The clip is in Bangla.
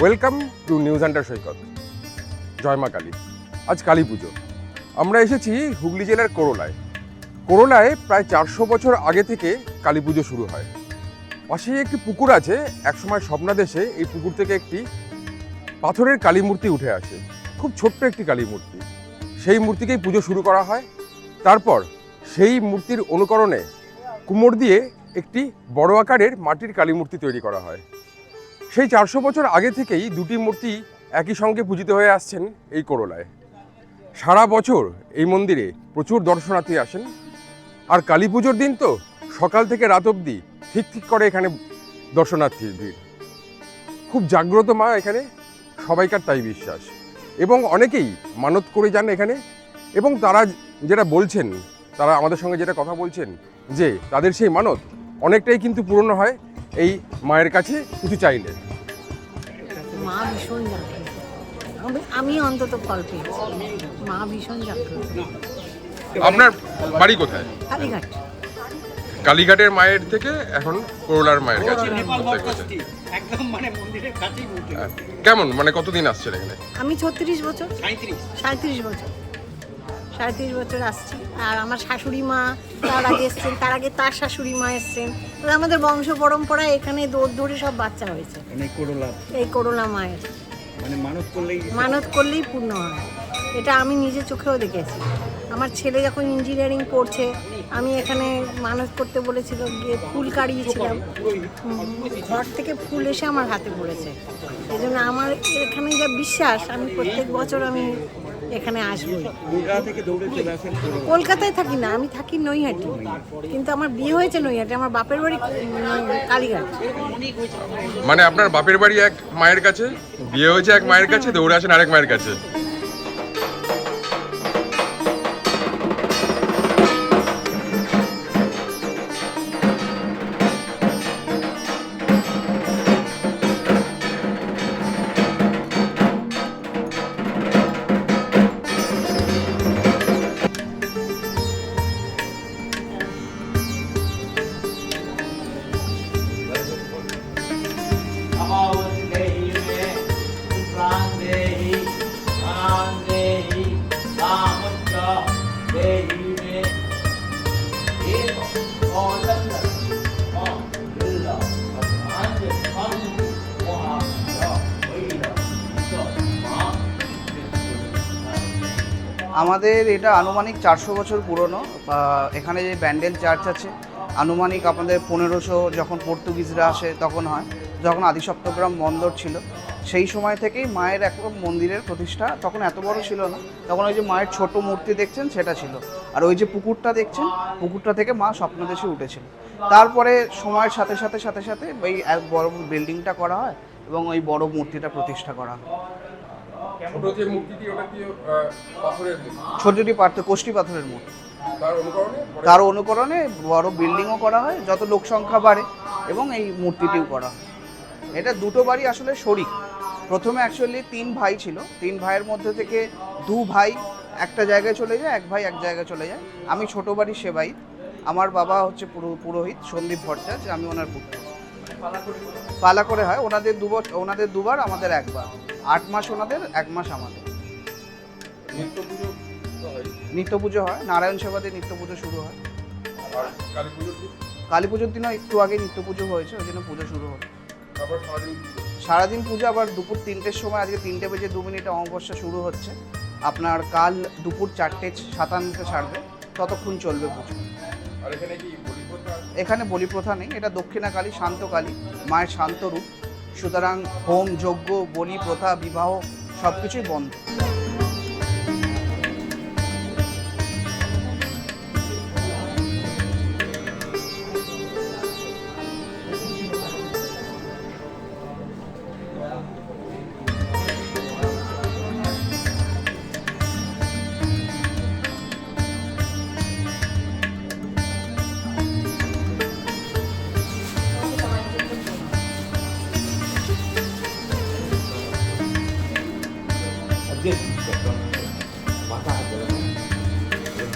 Welcome to news under Saikat. জয় মা কালী। আজ কালী পুজো। আমরা এসেছি হুগলি জেলার করোলায়। করোলায় প্রায় চারশো বছর আগে থেকে কালী পুজো শুরু হয়। পাশেই একটি পুকুর আছে, একসময় স্বপ্নাদেশে এই পুকুর থেকে একটি পাথরের কালী মূর্তি উঠে আসে। খুব ছোট্ট একটি কালী মূর্তি। সেই মূর্তিকেই পুজো শুরু করা হয়। তারপর সেই মূর্তির অনুকরণে কুমোর দিয়ে একটি বড় আকারের মাটির কালী মূর্তি তৈরি করা হয়। সেই চারশো বছর আগে থেকেই দুটি মূর্তি একই সঙ্গে পূজিত হয়ে আসছেন এই করোলায়। সারা বছর এই মন্দিরে প্রচুর দর্শনার্থী আসেন। আর কালী পুজোর দিন তো সকাল থেকে রাত অবধি ঠিক ঠিক করে এখানে দর্শনার্থীর ভিড় খুব জাগ্রত মা এখানে, সবাইকার তাই বিশ্বাস। এবং অনেকেই মানত করে যান এখানে। এবং তারা যেটা বলছেন, তারা আমাদের সঙ্গে যেটা কথা বলছেন, যে তাদের সেই মানত অনেকটাই কিন্তু পূরণ হয়। এই মায়ের কাছে কিছু চাইলে। মা ভীষণ জাগ্রত। আমি- আমি অন্তত ফল পেয়েছি। মা ভীষণ জাগ্রত। আপনার বাড়ি কোথায়? কালীঘাট। কালীঘাটের মায়ের থেকে এখন করোলার মায়ের কাছে। বছর। মানে মন্দিরের কাছেই মূর্তি হ্যাঁ। কেমন? মানে কতদিন আসছেন এখানে? আমি ছত্রিশ বছর। সাঁত্রিশ সাঁত্রিশ বছর তিরিশ বছর আসছি। আর আমার শাশুড়ি মা তার আগে এসছেন তার আগে তার শাশুড়ি মা এসছেন। আমাদের বংশ পরম্পরায় এখানে দৌড় ধরে সব বাচ্চা হয়েছে। মানে এই করোনা মায়ের। মানে মানত করলেই মানত করলেই পূর্ণ হয়। এটা আমি নিজে চোখেও দেখেছি। আমার ছেলে যখন ইঞ্জিনিয়ারিং পড়ছে আমি এখানে মানত করতে বলেছিল গিয়ে ফুল কাড়িয়েছিলাম। ঘর থেকে ফুল এসে আমার হাতে পড়েছে। এই জন্য আমার এখানে যা বিশ্বাস আমি প্রত্যেক বছর আমি এখানে আসবই। থেকে দৌড়ে চলে আসেন কলকাতায় থাকি না আমি থাকি নৈহাটি। কিন্তু আমার বিয়ে হয়েছে নৈহাটি আমার বাপের বাড়ি কালীঘাট। মানে আপনার বাপের বাড়ি এক মায়ের কাছে বিয়ে হয়েছে এক মায়ের কাছে দৌড়ে আসেন আরেক মায়ের কাছে। আমাদের এটা আনুমানিক চারশো বছর পুরনো এখানে যে ব্যান্ডেল চার্চ আছে, আনুমানিক আপনাদের পনেরোশো যখন পর্তুগিজরা আসে তখন হয়, যখন আদিসপ্তগ্রাম বন্দর ছিল, সেই সময় থেকেই মায়ের একরকম মন্দিরের প্রতিষ্ঠা তখন এত বড় ছিল না, তখন ওই যে মায়ের ছোট মূর্তি দেখছেন সেটা ছিল, আর ওই যে পুকুরটা দেখছেন, পুকুরটা থেকে মা স্বপ্নদেশে উঠেছিল। তারপরে সময়ের সাথে সাথে সাথে সাথে ওই এক বড় বিল্ডিংটা করা হয় এবং ওই বড় মূর্তিটা প্রতিষ্ঠা করা হয়। ছোট যে মূর্তিটি ওটা কি পাথরের মূর্তি? ছোটটি পার্থ কোষ্ঠী পাথরের মূর্তি। তার অনুকরণে? বড় বিল্ডিংও করা হয় যত লোক সংখ্যা বাড়ে এবং এই মূর্তিটিও করা হয়। এটা দুটো বাড়ি আসলে শরিক। প্রথমে অ্যাকচুয়ালি তিন ভাই ছিল। তিন ভাইয়ের মধ্যে থেকে দু ভাই একটা জায়গায় চলে যায় এক ভাই এক জায়গায় চলে যায়। আমি ছোট বাড়ি সেবাই। আমার বাবা হচ্ছে পুরোহিত সন্দীপ ভট্টাচার্য আমি ওনার পুত্র। পালা করে হয়। ওনাদের দু বছর ওনাদের দুবার আমাদের একবার। আট মাস ওনাদের এক মাস আমাদের। নিত্য পুজো হয়। নিত্য পুজো হয় নারায়ণ সেবাতে নিত্য পুজো শুরু হয়। কালী পুজোর দিনও একটু আগে নিত্য পুজো হয়েছে ওই জন্য পুজো শুরু হলো তারপর সারাদিন পুজো। আবার দুপুর তিনটের সময় আজকে তিনটে বেজে দু মিনিটে অমাবস্যা শুরু হচ্ছে। আপনার কাল দুপুর চারটে সাতান্নতে ছাড়বে ততক্ষণ চলবে পুজো। এখানে কি বলি প্রথা এখানে বলি প্রথা নেই এটা দক্ষিণা কালী শান্ত কালী মায়ের শান্ত রূপ। সুতরাং হোম যজ্ঞ বলি প্রথা বিবাহ সব কিছুই বন্ধ।